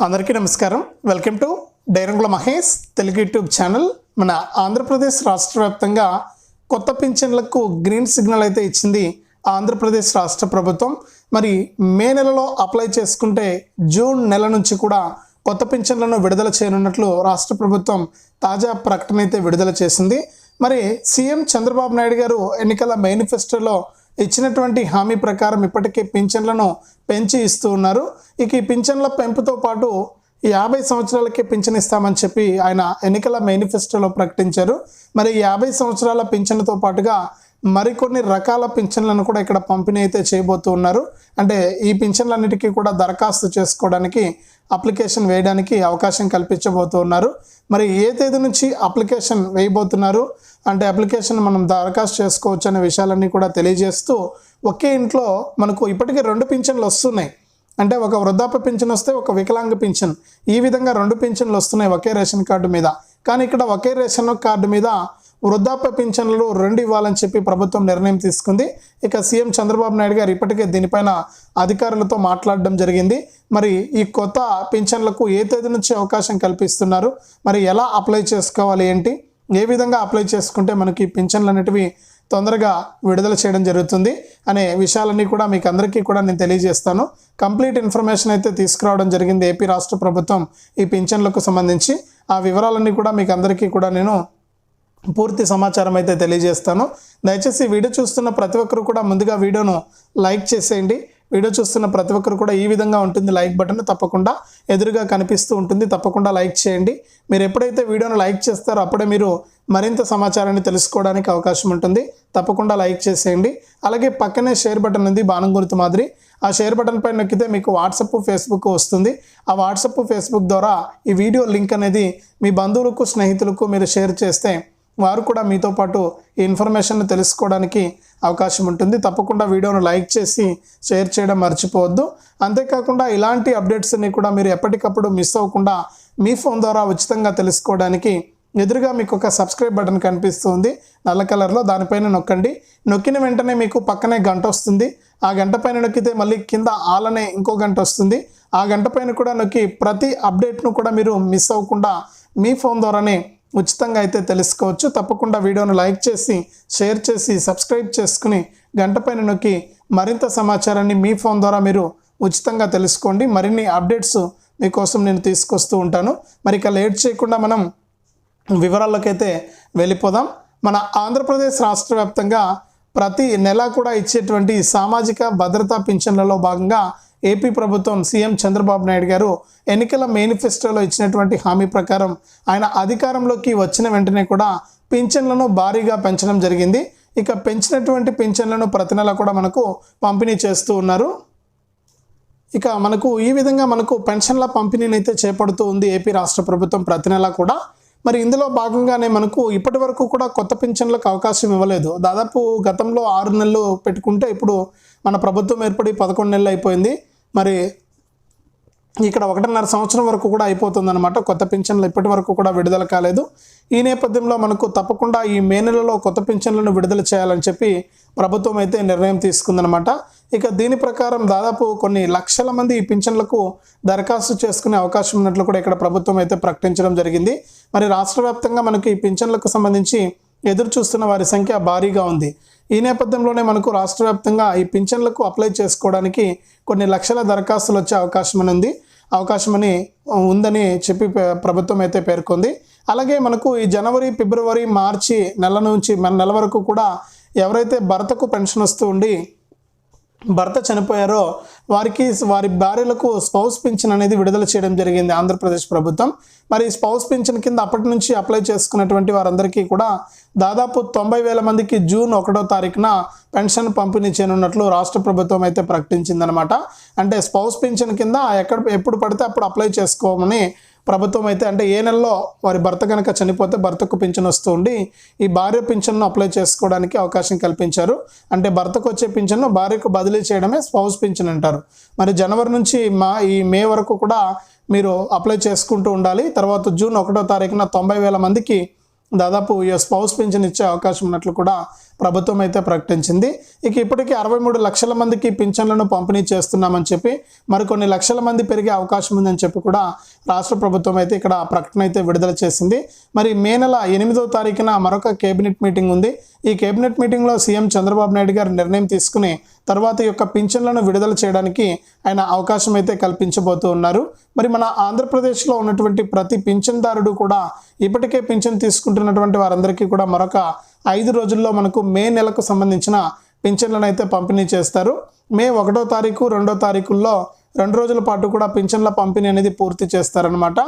అందరికీ నమస్కారం. Welcome to Dairangula Mahesh Telugu YouTube channel. మన ఆంధ్రప్రదేశ్ రాష్ట్ర వ్యాప్తంగా కొత్త పింఛన్లకు గ్రీన్ సిగ్నల్ అయితే ఇచ్చింది ఆంధ్రప్రదేశ్ రాష్ట్ర ప్రభుత్వం. మరి మే నెలలో అప్లై చేసుకుంటే జూన్ నెల నుంచి కూడా కొత్త పింఛన్లను విడుదల చేయనున్నట్లు రాష్ట్ర ప్రభుత్వం తాజా ప్రకటన అయితే విడుదల చేసింది. మరి సీఎం చంద్రబాబు నాయుడు గారు ఎన్నికల మేనిఫెస్టోలో ఇచ్చినటువంటి హామీ ప్రకారం ఇప్పటికే పింఛన్లను పెంచి ఇస్తూ ఉన్నారు. ఇక ఈ పింఛన్ల పెంపుతో పాటు యాభై సంవత్సరాలకే పింఛన్ ఇస్తామని చెప్పి ఆయన ఎన్నికల మేనిఫెస్టోలో ప్రకటించారు. మరి యాభై సంవత్సరాల పింఛన్తో పాటుగా మరికొన్ని రకాల పింఛన్లను కూడా ఇక్కడ పంపిణీ అయితే చేయబోతూ ఉన్నారు. అంటే ఈ పింఛన్లన్నిటికీ కూడా దరఖాస్తు చేసుకోవడానికి అప్లికేషన్ వేయడానికి అవకాశం కల్పించబోతున్నారు మరి ఏ తేదీ నుంచి అప్లికేషన్ వేయబోతున్నారు? అంటే అప్లికేషన్ మనం దరఖాస్తు చేసుకోవచ్చు అనే విషయాలన్నీ కూడా తెలియజేస్తూ ఒకే ఇంట్లో మనకు ఇప్పటికే రెండు పింఛన్లు వస్తున్నాయి. అంటే ఒక వృద్ధాప్య పింఛన్ వస్తే ఒక వికలాంగ పింఛన్. ఈ విధంగా రెండు పింఛన్లు వస్తున్నాయి ఒకే రేషన్ కార్డు మీద. కానీ ఇక్కడ ఒకే రేషన్ కార్డు మీద వృద్ధాప్య పింఛన్లు రెండు ఇవ్వాలని చెప్పి ప్రభుత్వం నిర్ణయం తీసుకుంది. ఇక సీఎం చంద్రబాబు నాయుడు గారు ఇప్పటికే దీనిపైన అధికారులతో మాట్లాడడం జరిగింది. మరి ఈ కొత్త పింఛన్లకు ఏ తేదీ నుంచి అవకాశం కల్పిస్తున్నారు? మరి ఎలా అప్లై చేసుకోవాలి ఏంటి? ఏ విధంగా అప్లై చేసుకుంటే మనకి పింఛన్లు అనేటివి తొందరగా విడుదల చేయడం జరుగుతుంది అనే విషయాలన్నీ కూడా మీకు అందరికీ కూడా నేను తెలియజేస్తాను. కంప్లీట్ ఇన్ఫర్మేషన్ అయితే తీసుకురావడం జరిగింది ఏపీ రాష్ట్ర ప్రభుత్వం ఈ పింఛన్లకు సంబంధించి. ఆ వివరాలన్నీ కూడా మీకు అందరికీ కూడా నేను పూర్తి సమాచారం అయితే తెలియజేస్తాను. దయచేసి వీడియో చూస్తున్న ప్రతి ఒక్కరు కూడా ముందుగా వీడియోను లైక్ చేసేయండి. వీడియో చూస్తున్న ప్రతి ఒక్కరు కూడా ఈ విధంగా ఉంటుంది. లైక్ బటన్ తప్పకుండా ఎదురుగా కనిపిస్తూ ఉంటుంది. తప్పకుండా లైక్ చేయండి. మీరు ఎప్పుడైతే వీడియోను లైక్ చేస్తారో అప్పుడే మీరు మరింత సమాచారాన్ని తెలుసుకోవడానికి అవకాశం ఉంటుంది. తప్పకుండా లైక్ చేసేయండి. అలాగే పక్కనే షేర్ బటన్ ఉంది బాణం గుర్తు మాదిరి. ఆ షేర్ బటన్ పైన నొక్కితే మీకు వాట్సప్ ఫేస్బుక్ వస్తుంది. ఆ వాట్సప్ ఫేస్బుక్ ద్వారా ఈ వీడియో లింక్ అనేది మీ బంధువులకు స్నేహితులకు మీరు షేర్ చేస్తే వారు కూడా మీతో పాటు ఈ ఇన్ఫర్మేషన్ తెలుసుకోవడానికి అవకాశం ఉంటుంది. తప్పకుండా వీడియోను లైక్ చేసి షేర్ చేయడం మర్చిపోవద్దు. అంతేకాకుండా ఇలాంటి అప్డేట్స్ని కూడా మీరు ఎప్పటికప్పుడు మిస్ అవ్వకుండా మీ ఫోన్ ద్వారా ఉచితంగా తెలుసుకోవడానికి ఎదురుగా మీకు ఒక సబ్స్క్రైబ్ బటన్ కనిపిస్తుంది. నల్ల కలర్లో దానిపైన నొక్కండి. నొక్కిన వెంటనే మీకు పక్కనే గంట వస్తుంది. ఆ గంట పైన నొక్కితే మళ్ళీ కింద ఆలనే ఇంకో గంట వస్తుంది. ఆ గంట పైన కూడా నొక్కి ప్రతి అప్డేట్ను కూడా మీరు మిస్ అవ్వకుండా మీ ఫోన్ ద్వారానే ఉచితంగా అయితే తెలుసుకోవచ్చు. తప్పకుండా వీడియోను లైక్ చేసి షేర్ చేసి సబ్స్క్రైబ్ చేసుకుని గంట పైన నొక్కి మరింత సమాచారాన్ని మీ ఫోన్ ద్వారా మీరు ఉచితంగా తెలుసుకోండి. మరిన్ని అప్డేట్స్ మీకోసం నేను తీసుకొస్తూ ఉంటాను. మరి ఇక లేట్ చేయకుండా మనం వివరాల్లోకైతే వెళ్ళిపోదాం. మన ఆంధ్రప్రదేశ్ రాష్ట్ర వ్యాప్తంగా ప్రతి నెల కూడా ఇచ్చేటువంటి సామాజిక భద్రతా పింఛన్లలో భాగంగా ఏపీ ప్రభుత్వం సీఎం చంద్రబాబు నాయుడు గారు ఎన్నికల మేనిఫెస్టోలో ఇచ్చినటువంటి హామీ ప్రకారం ఆయన అధికారంలోకి వచ్చిన వెంటనే కూడా పింఛన్లను భారీగా పెంచడం జరిగింది. ఇక పెంచినటువంటి పింఛన్లను ప్రతి నెల కూడా మనకు పంపిణీ చేస్తూ ఉన్నారు. ఇక మనకు ఈ విధంగా మనకు పెన్షన్ల పంపిణీని అయితే చేపడుతూ ఉంది ఏపీ రాష్ట్ర ప్రభుత్వం ప్రతి నెల కూడా. మరి ఇందులో భాగంగానే మనకు ఇప్పటి వరకు కూడా కొత్త పింఛన్లకు అవకాశం ఇవ్వలేదు. దాదాపు గతంలో ఆరు నెలలు పెట్టుకుంటే ఇప్పుడు మన ప్రభుత్వం ఏర్పడి పదకొండు నెలలు అయిపోయింది. మరి ఇక్కడ ఒకటిన్నర సంవత్సరం వరకు కూడా అయిపోతుందన్నమాట. కొత్త పింఛన్లు ఇప్పటి వరకు కూడా విడుదల కాలేదు. ఈ నేపథ్యంలో మనకు తప్పకుండా ఈ మే నెలలో కొత్త పింఛన్లను విడుదల చేయాలని చెప్పి ప్రభుత్వం అయితే నిర్ణయం తీసుకుందనమాట ఇక దీని ప్రకారం దాదాపు కొన్ని లక్షల మంది ఈ పింఛన్లకు దరఖాస్తు చేసుకునే అవకాశం ఉన్నట్లు కూడా ఇక్కడ ప్రభుత్వం అయితే ప్రకటించడం జరిగింది. మరి రాష్ట్ర వ్యాప్తంగా మనకి ఈ పింఛన్లకు సంబంధించి ఎదురు చూస్తున్న వారి సంఖ్య భారీగా ఉంది. ఈ నేపథ్యంలోనే మనకు రాష్ట్ర వ్యాప్తంగా ఈ పింఛన్లకు అప్లై చేసుకోవడానికి కొన్ని లక్షల దరఖాస్తులు వచ్చే అవకాశం ఉంది అవకాశమని ఉందని చెప్పి ప్రభుత్వం అయితే పేర్కొంది. అలాగే మనకు ఈ జనవరి ఫిబ్రవరి మార్చి నెల నుంచి మన నెల వరకు కూడా ఎవరైతే భర్తకు పెన్షన్ వస్తూ ఉండి భర్త చనిపోయారో వారికి వారి భార్యలకు స్పౌస్ పింఛన్ అనేది విడుదల చేయడం జరిగింది ఆంధ్రప్రదేశ్ ప్రభుత్వం. మరి స్పౌస్ పింఛన్ కింద అప్పటి నుంచి అప్లై చేసుకున్నటువంటి వారందరికీ కూడా దాదాపు తొంభై వేల మందికి జూన్ ఒకటో తారీఖున పెన్షన్ పంపిణీ చేయనున్నట్లు రాష్ట్ర ప్రభుత్వం అయితే ప్రకటించిందనమాట అంటే స్పౌస్ పింఛన్ కింద ఎక్కడ ఎప్పుడు పడితే అప్పుడు అప్లై చేసుకోమని ప్రభుత్వం అయితే అంటే ఏ నెలలో వారి భర్త కనుక చనిపోతే భర్తకు పింఛన్ వస్తూ ఉండి ఈ భార్య పింఛన్ను అప్లై చేసుకోవడానికి అవకాశం కల్పించారు. అంటే భర్తకు వచ్చే పింఛన్ను భార్యకు బదిలీ చేయడమే స్పౌస్ పింఛన్ అంటారు. మరి జనవరి నుంచి మా ఈ మే వరకు కూడా మీరు అప్లై చేసుకుంటూ ఉండాలి. తర్వాత జూన్ ఒకటో తారీఖున తొంభై వేల మందికి దాదాపు ఈ స్పౌస్ పెన్షన్ ఇచ్చే అవకాశం ఉన్నట్లు కూడా ప్రభుత్వం అయితే ప్రకటించింది. ఇక ఇప్పటికీ అరవై మూడు లక్షల మందికి పింఛన్లను పంపిణీ చేస్తున్నామని చెప్పి మరికొన్ని లక్షల మంది పెరిగే అవకాశం ఉందని చెప్పి కూడా రాష్ట్ర ప్రభుత్వం అయితే ఇక్కడ ప్రకటన అయితే విడుదల చేసింది. మరి మే నెల ఎనిమిదో తారీఖున మరొక కేబినెట్ మీటింగ్ ఉంది. ఈ కేబినెట్ మీటింగ్లో సీఎం చంద్రబాబు నాయుడు గారు నిర్ణయం తీసుకుని తర్వాత ఈ యొక్క పింఛన్లను విడుదల చేయడానికి ఆయన అవకాశం అయితే కల్పించబోతూ ఉన్నారు. మరి మన ఆంధ్రప్రదేశ్లో ఉన్నటువంటి ప్రతి పింఛన్దారుడు కూడా ఇప్పటికే పింఛన్ తీసుకుంటున్నటువంటి వారందరికీ కూడా మరొక ఐదు రోజుల్లో మనకు మే నెలకు సంబంధించిన పింఛన్లను అయితే పంపిణీ చేస్తారు. మే ఒకటో తారీఖు రెండో తారీఖుల్లో రెండు రోజుల పాటు కూడా పింఛన్ల పంపిణీ అనేది పూర్తి చేస్తారనమాట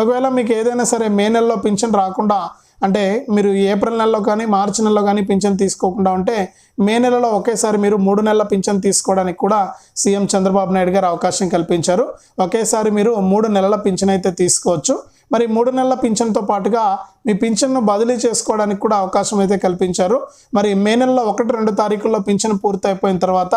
ఒకవేళ మీకు ఏదైనా సరే మే నెలలో పింఛన్ రాకుండా అంటే మీరు ఏప్రిల్ నెలలో కానీ మార్చి నెలలో కానీ పింఛన్ తీసుకోకుండా ఉంటే మే నెలలో ఒకేసారి మీరు మూడు నెలల పింఛన్ తీసుకోవడానికి కూడా సీఎం చంద్రబాబు నాయుడు గారు అవకాశం కల్పించారు. ఒకేసారి మీరు మూడు నెలల పింఛన్ అయితే తీసుకోవచ్చు. మరి మూడు నెలల పింఛన్తో పాటుగా మీ పింఛన్ను బదిలీ చేసుకోవడానికి కూడా అవకాశం అయితే కల్పించారు. మరి మే నెలలో ఒకటి రెండు తారీఖుల్లో పింఛన్ పూర్తయిపోయిన తర్వాత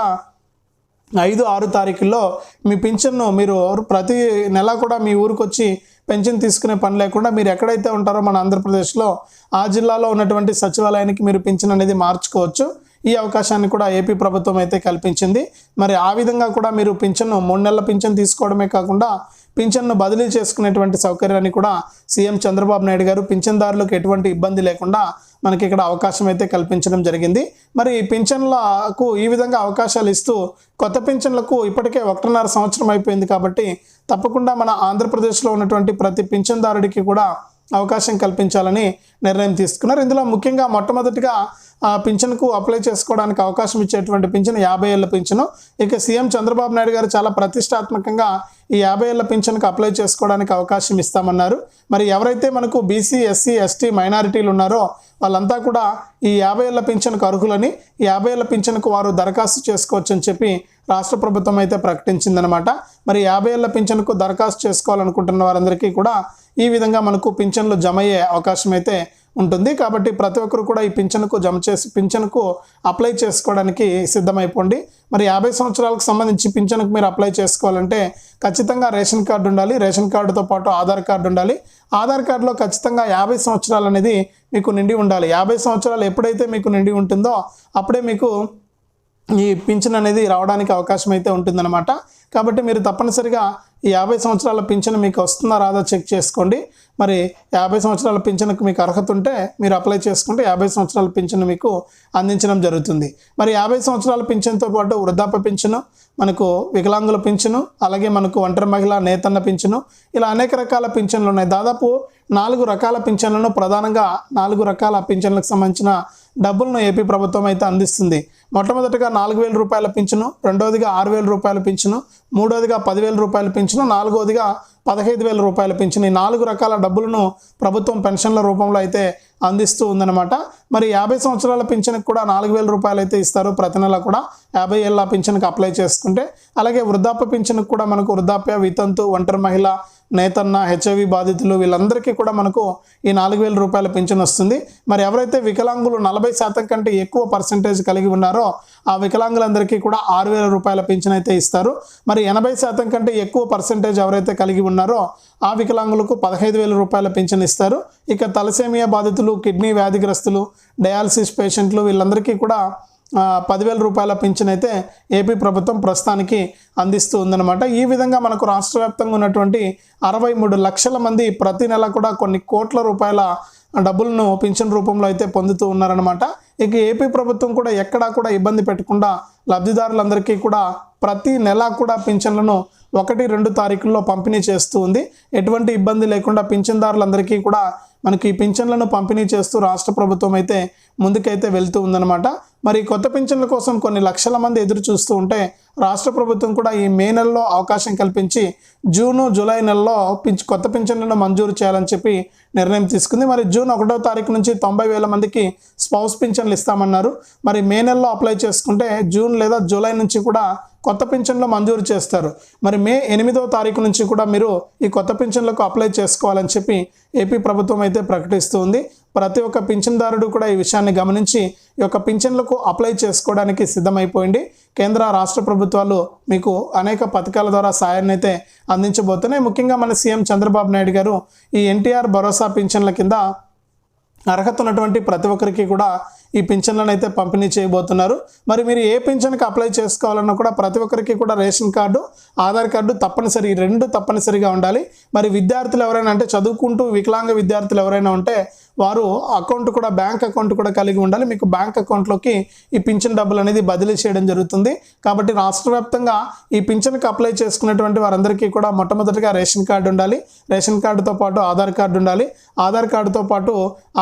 ఐదు ఆరు తారీఖుల్లో మీ పింఛన్ను మీరు ప్రతి నెల కూడా మీ ఊరికి వచ్చి పెన్షన్ తీసుకునే పని లేకుండా మీరు ఎక్కడైతే ఉంటారో మన ఆంధ్రప్రదేశ్లో ఆ జిల్లాలో ఉన్నటువంటి సచివాలయానికి మీరు పింఛన్ అనేది మార్చుకోవచ్చు. ఈ అవకాశాన్ని కూడా ఏపీ ప్రభుత్వం అయితే కల్పించింది. మరి ఆ విధంగా కూడా మీరు పింఛన్ను మూడు నెలల పింఛన్ తీసుకోవడమే కాకుండా పింఛన్ను బదిలీ చేసుకునేటువంటి సౌకర్యాన్ని కూడా సీఎం చంద్రబాబు నాయుడు గారు పింఛన్దారులకు ఎటువంటి ఇబ్బంది లేకుండా మనకి ఇక్కడ అవకాశం అయితే కల్పించడం జరిగింది. మరి ఈ పింఛన్లకు ఈ విధంగా అవకాశాలు ఇస్తూ కొత్త పింఛన్లకు ఇప్పటికే ఒకటిన్నర సంవత్సరం అయిపోయింది కాబట్టి తప్పకుండా మన ఆంధ్రప్రదేశ్లో ఉన్నటువంటి ప్రతి పింఛన్దారుడికి కూడా అవకాశం కల్పించాలని నిర్ణయం తీసుకున్నారు. ఇందులో ముఖ్యంగా మొట్టమొదటిగా ఆ పింఛన్కు అప్లై చేసుకోవడానికి అవకాశం ఇచ్చేటువంటి పింఛను యాభై ఏళ్ళ పింఛను. ఇక సీఎం చంద్రబాబు నాయుడు గారు చాలా ప్రతిష్టాత్మకంగా ఈ యాభై ఏళ్ళ పింఛన్కు అప్లై చేసుకోవడానికి అవకాశం ఇస్తామన్నారు. మరి ఎవరైతే మనకు బీసీ ఎస్సీ ఎస్టీ మైనారిటీలు ఉన్నారో వాళ్ళంతా కూడా ఈ యాభై ఏళ్ళ పింఛన్కు అర్హులని యాభై ఏళ్ళ పింఛన్కు వారు దరఖాస్తు చేసుకోవచ్చు అని చెప్పి రాష్ట్ర ప్రభుత్వం అయితే ప్రకటించిందనమాట మరి యాభై ఏళ్ళ పింఛన్కు దరఖాస్తు చేసుకోవాలనుకుంటున్న వారందరికీ కూడా ఈ విధంగా మనకు పింఛన్లు జమ అయ్యే అవకాశం అయితే ఉంటుంది. కాబట్టి ప్రతి ఒక్కరు కూడా ఈ పింఛన్కు జమ చేసి పింఛన్కు అప్లై చేసుకోవడానికి సిద్ధమైపోండి. మరి యాభై సంవత్సరాలకు సంబంధించి పింఛన్కు మీరు అప్లై చేసుకోవాలంటే ఖచ్చితంగా రేషన్ కార్డు ఉండాలి. రేషన్ కార్డుతో పాటు ఆధార్ కార్డు ఉండాలి. ఆధార్ కార్డులో ఖచ్చితంగా యాభై సంవత్సరాలు అనేది మీకు నిండి ఉండాలి. యాభై సంవత్సరాలు ఎప్పుడైతే మీకు నిండి ఉంటుందో అప్పుడే మీకు ఈ పింఛన్ అనేది రావడానికి అవకాశం అయితే ఉంటుందన్నమాట. కాబట్టి మీరు తప్పనిసరిగా ఈ యాభై సంవత్సరాల పింఛన్ మీకు వస్తుందా రాదా చెక్ చేసుకోండి. మరి యాభై సంవత్సరాల పింఛన్కు మీకు అర్హత ఉంటే మీరు అప్లై చేసుకుంటే యాభై సంవత్సరాల పింఛన్ మీకు అందించడం జరుగుతుంది. మరి యాభై సంవత్సరాల పింఛన్తో పాటు వృద్ధాప్య పింఛను మనకు వికలాంగుల పింఛను అలాగే మనకు ఒంటరి మహిళ నేతన్న పింఛను ఇలా అనేక రకాల పింఛన్లు ఉన్నాయి. దాదాపు నాలుగు రకాల పింఛన్లను ప్రధానంగా నాలుగు రకాల పింఛన్లకు సంబంధించిన డబ్బులను ఏపీ ప్రభుత్వం అయితే అందిస్తుంది. మొట్టమొదటిగా నాలుగు వేల రూపాయల పింఛను రెండోదిగా ఆరు వేల రూపాయల పింఛను మూడోదిగా పదివేల రూపాయల పింఛను నాలుగోదిగా పదహైదు వేల రూపాయల పింఛను. ఈ నాలుగు రకాల డబ్బులను ప్రభుత్వం పెన్షన్ల రూపంలో అయితే అందిస్తూ ఉందన్నమాట. మరి యాభై సంవత్సరాల పింఛన్కి కూడా నాలుగు వేల రూపాయలు అయితే ఇస్తారు. ప్రతి నెల కూడా యాభై ఏళ్ళ పింఛన్కి అప్లై చేసుకుంటే అలాగే వృద్ధాప్య పింఛన్కి కూడా మనకు వృద్ధాప్య వితంతు ఒంటరి మహిళ నేతన్న హెచ్ఐవి బాధితులు వీళ్ళందరికీ కూడా మనకు ఈ నాలుగు వేల రూపాయల పింఛన్ వస్తుంది. మరి ఎవరైతే వికలాంగులు నలభై శాతం కంటే ఎక్కువ పర్సంటేజ్ కలిగి ఉన్నారో ఆ వికలాంగులందరికీ కూడా ఆరు వేల రూపాయల పింఛన్ అయితే ఇస్తారు. మరి ఎనభై శాతం కంటే ఎక్కువ పర్సంటేజ్ ఎవరైతే కలిగి ఉన్నారో ఆ వికలాంగులకు పదహైదు వేల రూపాయల పింఛన్ ఇస్తారు. ఇక తలసేమియా బాధితులు కిడ్నీ వ్యాధిగ్రస్తులు డయాలసిస్ పేషెంట్లు వీళ్ళందరికీ కూడా పదివేల రూపాయల పింఛన్ అయితే ఏపీ ప్రభుత్వం ప్రస్తుతానికి అందిస్తూ ఉందన్నమాట. ఈ విధంగా మనకు రాష్ట్ర వ్యాప్తంగా ఉన్నటువంటి అరవై మూడు లక్షల మంది ప్రతి నెల కూడా కొన్ని కోట్ల రూపాయల డబ్బులను పింఛన్ రూపంలో అయితే పొందుతూ ఉన్నారనమాట ఇక ఏపీ ప్రభుత్వం కూడా ఎక్కడా కూడా ఇబ్బంది పెట్టకుండా లబ్ధిదారులందరికీ కూడా ప్రతి నెల కూడా పింఛన్లను ఒకటి రెండు తారీఖుల్లో పంపిణీ చేస్తూ ఉంది. ఎటువంటి ఇబ్బంది లేకుండా పింఛన్దారులందరికీ కూడా మనకి ఈ పింఛన్లను పంపిణీ చేస్తూ రాష్ట్ర ప్రభుత్వం అయితే ముందుకైతే వెళ్తూ ఉందన్నమాట. మరి కొత్త పింఛన్ల కోసం కొన్ని లక్షల మంది ఎదురు చూస్తూ ఉంటే రాష్ట్ర ప్రభుత్వం కూడా ఈ మే నెలలో అవకాశం కల్పించి జూను జూలై నెలలో పింఛ కొత్త పింఛన్లను మంజూరు చేయాలని చెప్పి నిర్ణయం తీసుకుంది. మరి జూన్ ఒకటో తారీఖు నుంచి తొంభై వేల మందికి స్పౌస్ పింఛన్లు ఇస్తామన్నారు. మరి మే నెలలో అప్లై చేసుకుంటే జూన్ లేదా జూలై నుంచి కూడా కొత్త పింఛన్లు మంజూరు చేస్తారు. మరి మే ఎనిమిదో తారీఖు నుంచి కూడా మీరు ఈ కొత్త పింఛన్లకు అప్లై చేసుకోవాలని చెప్పి ఏపీ ప్రభుత్వం అయితే ప్రకటిస్తూ ఉంది. ప్రతి ఒక్క పింఛన్దారుడు కూడా ఈ విషయాన్ని గమనించి ఈ యొక్క పింఛన్లకు అప్లై చేసుకోవడానికి సిద్ధమైపోయింది. కేంద్ర రాష్ట్ర ప్రభుత్వాలు మీకు అనేక పథకాల ద్వారా సాయాన్ని అయితే అందించబోతున్నాయి. ముఖ్యంగా మన సీఎం చంద్రబాబు నాయుడు గారు ఈ ఎన్టీఆర్ భరోసా పింఛన్ల కింద అర్హత ఉన్నటువంటి ప్రతి ఒక్కరికి కూడా ఈ పింఛన్లను అయితే పంపిణీ చేయబోతున్నారు. మరి మీరు ఏ పింఛన్కి అప్లై చేసుకోవాలన్నా కూడా ప్రతి ఒక్కరికి కూడా రేషన్ కార్డు ఆధార్ కార్డు తప్పనిసరి రెండు తప్పనిసరిగా ఉండాలి. మరి విద్యార్థులు ఎవరైనా అంటే చదువుకుంటూ వికలాంగ విద్యార్థులు ఎవరైనా ఉంటే వారు అకౌంట్ కూడా బ్యాంక్ అకౌంట్ కూడా కలిగి ఉండాలి. మీకు బ్యాంక్ అకౌంట్లోకి ఈ పింఛన్ డబ్బులు అనేది బదిలీ చేయడం జరుగుతుంది. కాబట్టి రాష్ట్ర వ్యాప్తంగా ఈ పింఛన్కి అప్లై చేసుకున్నటువంటి వారందరికీ కూడా మొట్టమొదటిగా రేషన్ కార్డు ఉండాలి. రేషన్ కార్డుతో పాటు ఆధార్ కార్డు ఉండాలి. ఆధార్ కార్డుతో పాటు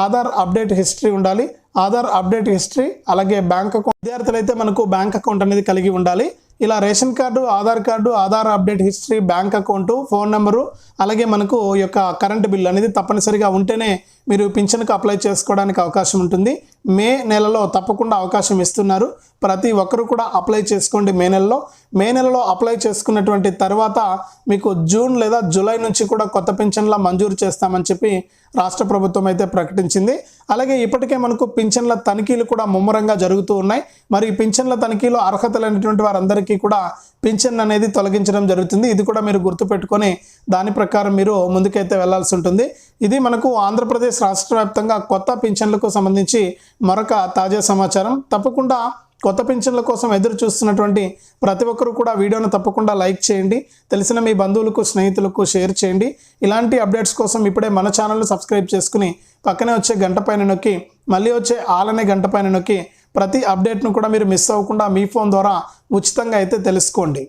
ఆధార్ అప్డేట్ హిస్టరీ ఉండాలి. ఆధార్ అప్డేట్ హిస్టరీ అలాగే బ్యాంక్ అకౌంట్. విద్యార్థులు అయితే మనకు బ్యాంక్ అకౌంట్ అనేది కలిగి ఉండాలి. ఇలా ration card Aadhaar card Aadhaar update history bank account phone number అలాగే మనకు యొక్క కరెంట్ బిల్ అనేది తప్పనిసరిగా ఉంటేనే మీరు పింఛన్కి అప్లై చేసుకోవడానికి అవకాశం ఉంటుంది. మే నెలలో తప్పకుండా అవకాశం ఇస్తున్నారు. ప్రతి ఒక్కరు కూడా అప్లై చేసుకోండి మే నెలలో. మే నెలలో అప్లై చేసుకున్నటువంటి తర్వాత మీకు జూన్ లేదా జూలై నుంచి కూడా కొత్త పింఛన్ల మంజూరు చేస్తామని చెప్పి రాష్ట్ర ప్రభుత్వం అయితే ప్రకటించింది. అలాగే ఇప్పటికే మనకు పింఛన్ల తనిఖీలు కూడా ముమ్మరంగా జరుగుతూ ఉన్నాయి. మరి పింఛన్ల తనిఖీలో అర్హత లేనటువంటి వారందరికీ కూడా పింఛన్ అనేది తొలగించడం జరుగుతుంది. ఇది కూడా మీరు గుర్తుపెట్టుకొని దాని ప్రకారం మీరు ముందుకైతే వెళ్ళాల్సి ఉంటుంది. ఇది మనకు ఆంధ్రప్రదేశ్ ఆంధ్రప్రదేశ్ రాష్ట్ర వ్యాప్తంగా కొత్త పింఛన్లకు సంబంధించి మరొక తాజా సమాచారం. తప్పకుండా కొత్త పింఛన్ల కోసం ఎదురు చూస్తున్నటువంటి ప్రతి ఒక్కరు కూడా వీడియోను తప్పకుండా లైక్ చేయండి. తెలిసిన మీ బంధువులకు స్నేహితులకు షేర్ చేయండి. ఇలాంటి అప్డేట్స్ కోసం ఇప్పుడే మన ఛానల్ను సబ్స్క్రైబ్ చేసుకుని పక్కనే వచ్చే గంట పైన నొక్కి మళ్ళీ వచ్చే ఆలనే గంట పైన నొక్కి ప్రతి అప్డేట్ను కూడా మీరు మిస్ అవ్వకుండా మీ ఫోన్ ద్వారా ఉచితంగా అయితే తెలుసుకోండి.